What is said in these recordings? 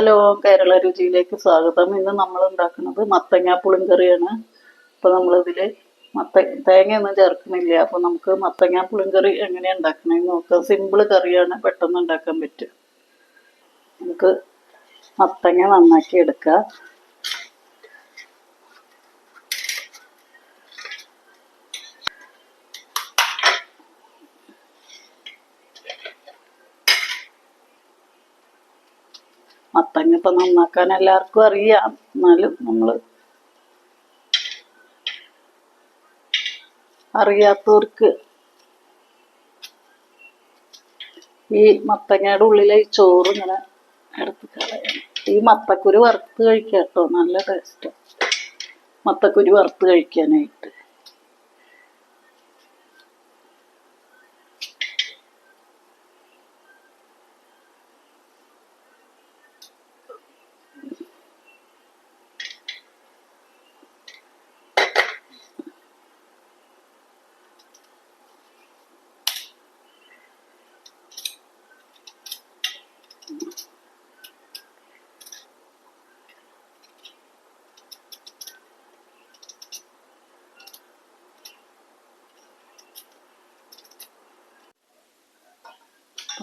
Hello Kerala രുചിയിലേക്ക് സ്വാഗതം. ഇന്ന് നമ്മൾ ഉണ്ടാക്കുന്നത് മത്തങ്ങ പുളിങ്കറിയാണ് അപ്പോൾ നമ്മളിതിൽ മത്ത തേങ്ങയൊന്നും ചേർക്കുന്നില്ല. അപ്പോൾ നമുക്ക് മത്തങ്ങ പുളിങ്കറി എങ്ങനെയാണ് ഉണ്ടാക്കണമെന്ന് നോക്കാം. സിമ്പിൾ കറിയാണ് പെട്ടെന്ന് ഉണ്ടാക്കാൻ പറ്റും നമുക്ക് മത്തങ്ങ നന്നാക്കി എടുക്കാം. ഇപ്പം നന്നാക്കാൻ എല്ലാവർക്കും അറിയാം. എന്നാലും നമ്മൾ അറിയാത്തവർക്ക് ഈ മത്തങ്ങയുടെ ഉള്ളിലെ ചോറ് ഇങ്ങനെ എടുത്ത് കളയണം. ഈ മത്തക്കുരു വറുത്ത് കഴിക്കാം കേട്ടോ നല്ല ടേസ്റ്റ് മത്തക്കുരു വറുത്ത് കഴിക്കാനായിട്ട്.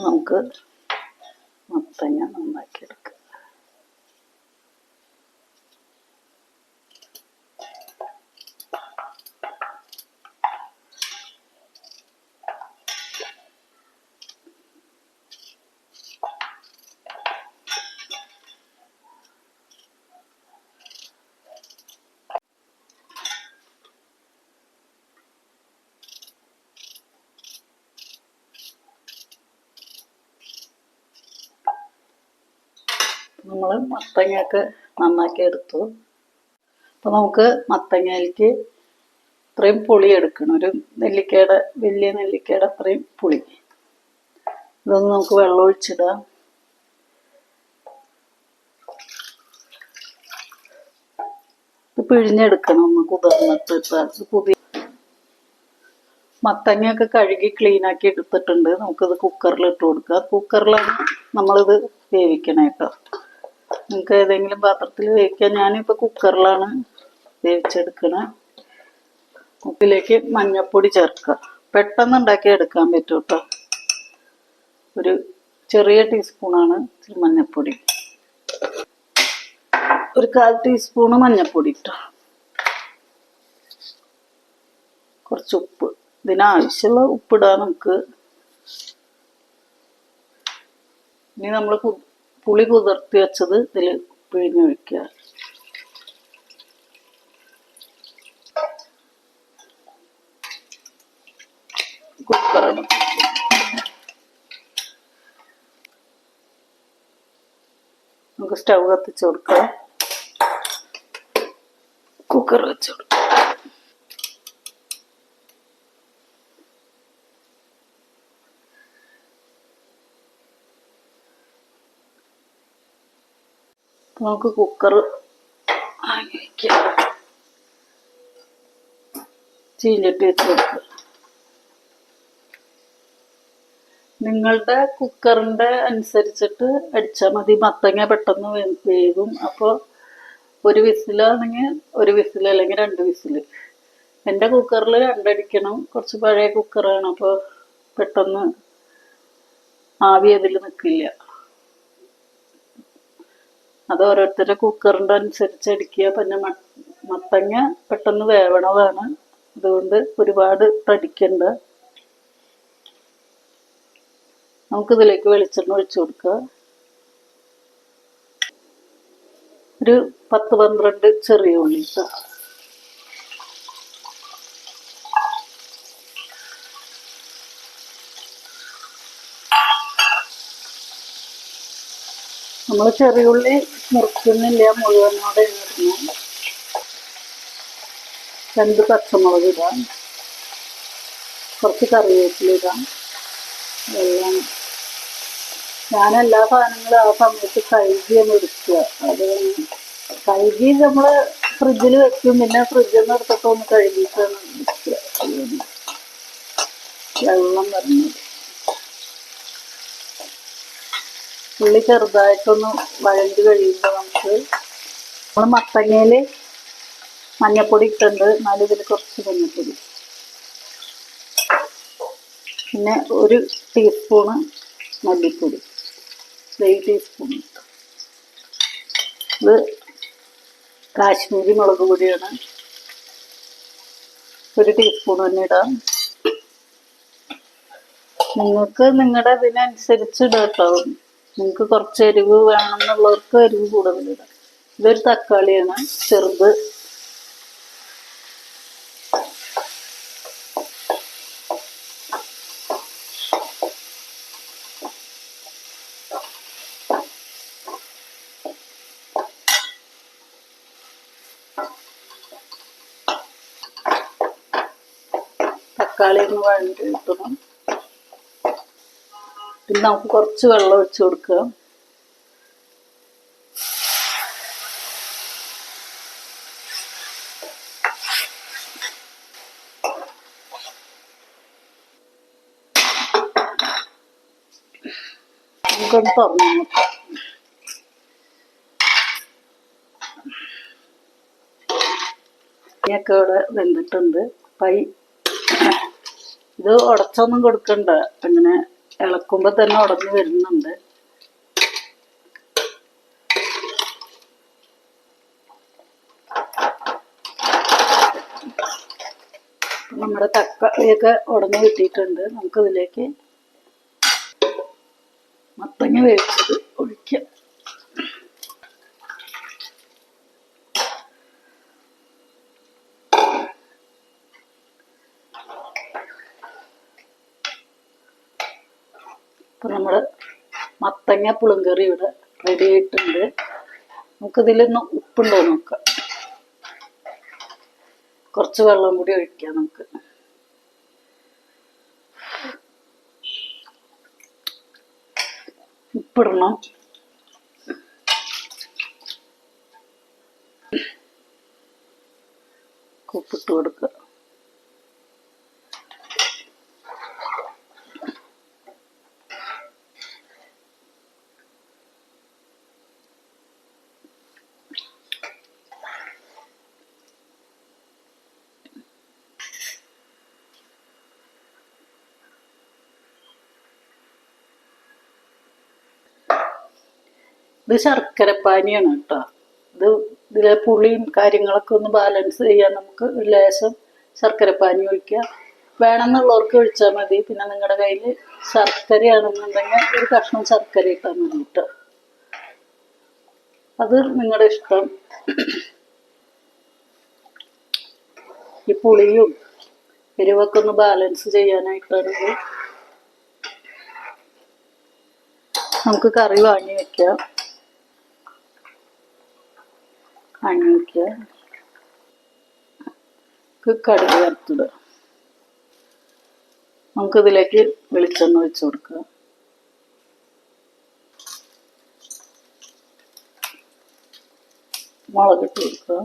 നമുക്ക് മത്തങ്ങ നന്നാക്കി നമ്മൾ മത്തങ്ങയൊക്കെ നന്നാക്കി എടുത്തു. അപ്പോൾ നമുക്ക് മത്തങ്ങയിലേക്ക് ഇത്രയും പുളി എടുക്കണം. ഒരു നെല്ലിക്കയുടെ വലിയ നെല്ലിക്കയുടെ അത്രയും പുളി. ഇതൊന്ന് നമുക്ക് വെള്ളം ഒഴിച്ചിടാം. ഇത് പിഴിഞ്ഞെടുക്കണം ഒന്ന് കുതിർന്നിട്ട് ഇട്ട് പുതിയ മത്തങ്ങയൊക്കെ കഴുകി ക്ലീൻ ആക്കി എടുത്തിട്ടുണ്ട്. നമുക്കിത് കുക്കറിൽ ഇട്ട് കൊടുക്കാം. കുക്കറിലാണ് നമ്മളിത് വേവിക്കണേ കേട്ടോ നിങ്ങൾക്ക് ഏതെങ്കിലും പാത്രത്തിൽ വേവിക്കാം ഞാനിപ്പോൾ കുക്കറിലാണ് വേവിച്ചെടുക്കണത് ഉപ്പിലേക്ക് മഞ്ഞൾപ്പൊടി ചേർക്കുക. പെട്ടെന്ന് ഉണ്ടാക്കി എടുക്കാൻ പറ്റും കേട്ടോ. ഒരു ചെറിയ ടീസ്പൂണാണ് ഇച്ചിരി മഞ്ഞൾപ്പൊടി ഒരു കാൽ ടീസ്പൂണ് മഞ്ഞൾപ്പൊടി ഇട്ടോ. കുറച്ച് ഉപ്പ്. ഇതിനാവശ്യമുള്ള ഉപ്പിടാൻ നമുക്ക് ഇനി നമ്മൾ പുളി കുതിർത്തി വെച്ചത് ഇതിൽ പിഴിഞ്ഞൊഴിക്കുക കുക്കറാണ്. നമുക്ക് സ്റ്റൗ കത്തിച്ച് കൊടുക്കാം. കുക്കർ വെച്ച് കൊടുക്കാം. നമുക്ക് കുക്കർ ചീഞ്ചട്ടി വെച്ച് കൊടുക്കുക നിങ്ങളുടെ കുക്കറിന്റെ അനുസരിച്ചിട്ട് അടിച്ചാൽ മതി. മത്തങ്ങ പെട്ടെന്ന് വേകും അപ്പോൾ ഒരു വിസിലാണെങ്കിൽ ഒരു വിസിൽ അല്ലെങ്കിൽ രണ്ട് വിസിൽ എന്റെ കുക്കറിൽ രണ്ടടിക്കണം. കുറച്ച് പഴയ കുക്കറാണ് അപ്പോൾ പെട്ടെന്ന് ആവി അതിൽ നിൽക്കില്ല അത് ഓരോരുത്തരുടെ കുക്കറിന്റെ അനുസരിച്ച് അടിക്കുക. പിന്നെ മത്തങ്ങ പെട്ടെന്ന് വേവണതാണ്. അതുകൊണ്ട് ഒരുപാട് തടിക്കണ്ട. നമുക്കിതിലേക്ക് വെളിച്ചെണ്ണ ഒഴിച്ചു കൊടുക്കുക. ഒരു പത്ത് പന്ത്രണ്ട് ചെറിയ ഉള്ളി നമ്മൾ ചെറിയുള്ളി മുറിക്കുന്നില്ല മുഴുവനോടെ ഇടുന്നു രണ്ട് പച്ചമുളക് ഇടാം. കുറച്ച് കറിവേപ്പില ഇടാം. വെള്ളം ഞാൻ എല്ലാ സാധനങ്ങളും ആ സമയത്ത് കഴുകിയാണ് എടുക്കുക. അത് കഴുകി നമ്മൾ ഫ്രിഡ്ജിൽ വെക്കും. പിന്നെ ഫ്രിഡ്ജിൽ നിന്ന് എടുത്തിട്ട് ഒന്ന് കഴുകിയിട്ടാണ് വെള്ളം വരുന്നത് ഉള്ളി ചെറുതായിട്ടൊന്ന് വഴഞ്ഞ് കഴിയുമ്പോൾ നമുക്ക് നമ്മൾ മത്തങ്ങയിൽ മഞ്ഞപ്പൊടി ഇട്ടുണ്ട് എന്നാലും ഇതിൽ കുറച്ച് മഞ്ഞപ്പൊടി. പിന്നെ ഒരു ടീസ്പൂണ് മല്ലിപ്പൊടി. ഒരു ടീസ്പൂൺ ഇത് കാശ്മീരി മുളക് പൊടിയാണ്. ഒരു ടീസ്പൂൺ തന്നെ ഇടാം. നിങ്ങൾക്ക് നിങ്ങളുടെ ഇതിനനുസരിച്ച് ഇടാം കേട്ടോ. നിങ്ങൾക്ക് കുറച്ച് എരിവ് വേണമെന്നുള്ളവർക്ക് എരിവ് കൂടുതൽ ഇടാം. ഇതൊരു തക്കാളിയാണ് ചെറുത്. തക്കാളി ഒന്ന് വഴണ്ടി കിട്ടണം. പിന്നെ നമുക്ക് കുറച്ച് വെള്ളം ഒഴിച്ചു കൊടുക്കുക. ഒക്കെ ഇവിടെ വെന്തിട്ടുണ്ട്. പൈ ഇത് ഉടച്ചൊന്നും കൊടുക്കണ്ട. ഇങ്ങനെ ഇളക്കുമ്പോ തന്നെ ഉടഞ്ഞു വരുന്നുണ്ട്. നമ്മുടെ തക്കാളിയൊക്കെ ഉടഞ്ഞു കിട്ടിയിട്ടുണ്ട്. നമുക്ക് ഇതിലേക്ക് മത്തങ്ങ വേവിച്ചത് ഒഴിക്കാം ഇപ്പൊ നമ്മുടെ മത്തങ്ങ പുളിങ്കറി ഇവിടെ റെഡി ആയിട്ടുണ്ട്. നമുക്ക് നമുക്കിതിലൊന്ന് ഉപ്പുണ്ടോ നോക്കാം. കുറച്ച് വെള്ളം കൂടി ഒഴിക്കാം നമുക്ക്. ഉപ്പിടണം. ഉപ്പിട്ട് കൊടുക്കുക. ഇത് ശർക്കരപ്പാനിയാണ് കേട്ടോ. ഇത് ഇതിലെ പുളിയും കാര്യങ്ങളൊക്കെ ഒന്ന് ബാലൻസ് ചെയ്യാൻ നമുക്ക് ലേശം ശർക്കരപ്പാനി ഒഴിക്കുക. വേണമെന്നുള്ളവർക്ക് ഒഴിച്ചാൽ മതി. പിന്നെ നിങ്ങളുടെ കയ്യിൽ ശർക്കരയാണെന്നുണ്ടെങ്കിൽ ഒരു കഷ്ണം ശർക്കര ഇട്ടാൽ മതി കേട്ടോ. അത് നിങ്ങളുടെ ഇഷ്ടം. ഈ പുളിയും എരിവൊക്കെ ഒന്ന് ബാലൻസ് ചെയ്യാനായിട്ടാണ് നമുക്ക് കറി വാങ്ങി വെക്കാം. നമുക്ക് കടുക് വറുത്തിടുക. നമുക്കിതിലേക്ക് വെളിച്ചെണ്ണ ഒഴിച്ചു കൊടുക്കുക. മുളകിട്ട് കൊടുക്കുക.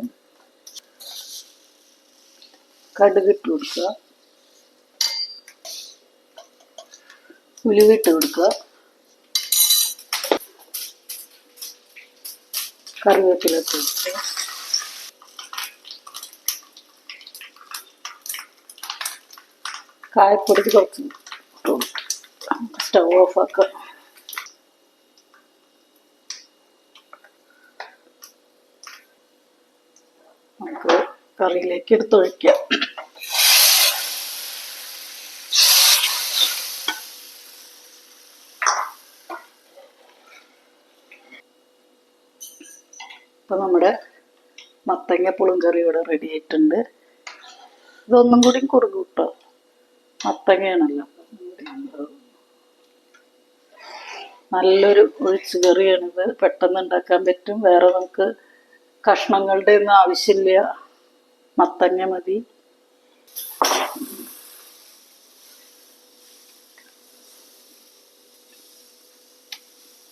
കടുകിട്ട് കൊടുക്കുക. ഉലുവിട്ട് കൊടുക്കുക. കറിവേപ്പില കൊടുക്കുക കായപ്പൊടി കുറച്ച് കൊടുക്കുക സ്റ്റൗ ഓഫ് ആക്കുക നമുക്ക് കറിയിലേക്ക് എടുത്തൊഴിക്കാം ഇപ്പൊ നമ്മുടെ മത്തങ്ങ പുളിങ്കറി ഇവിടെ റെഡി ആയിട്ടുണ്ട്. ഇതൊന്നും കൂടി കുറുകും കേട്ടോ മത്തങ്ങയാണല്ലോ. നല്ലൊരു ഒഴിച്ചു കറിയാണിത്. പെട്ടെന്ന് ഉണ്ടാക്കാൻ പറ്റും. വേറെ നമുക്ക് കഷ്ണങ്ങളുടെ ഒന്നും ആവശ്യമില്ല. മത്തങ്ങ മതി.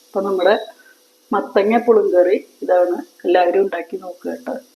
അപ്പൊ നമ്മുടെ മത്തങ്ങ പുളിങ്കറി ഇതാണ് എല്ലാവരും ഉണ്ടാക്കി നോക്കുക കേട്ടോ.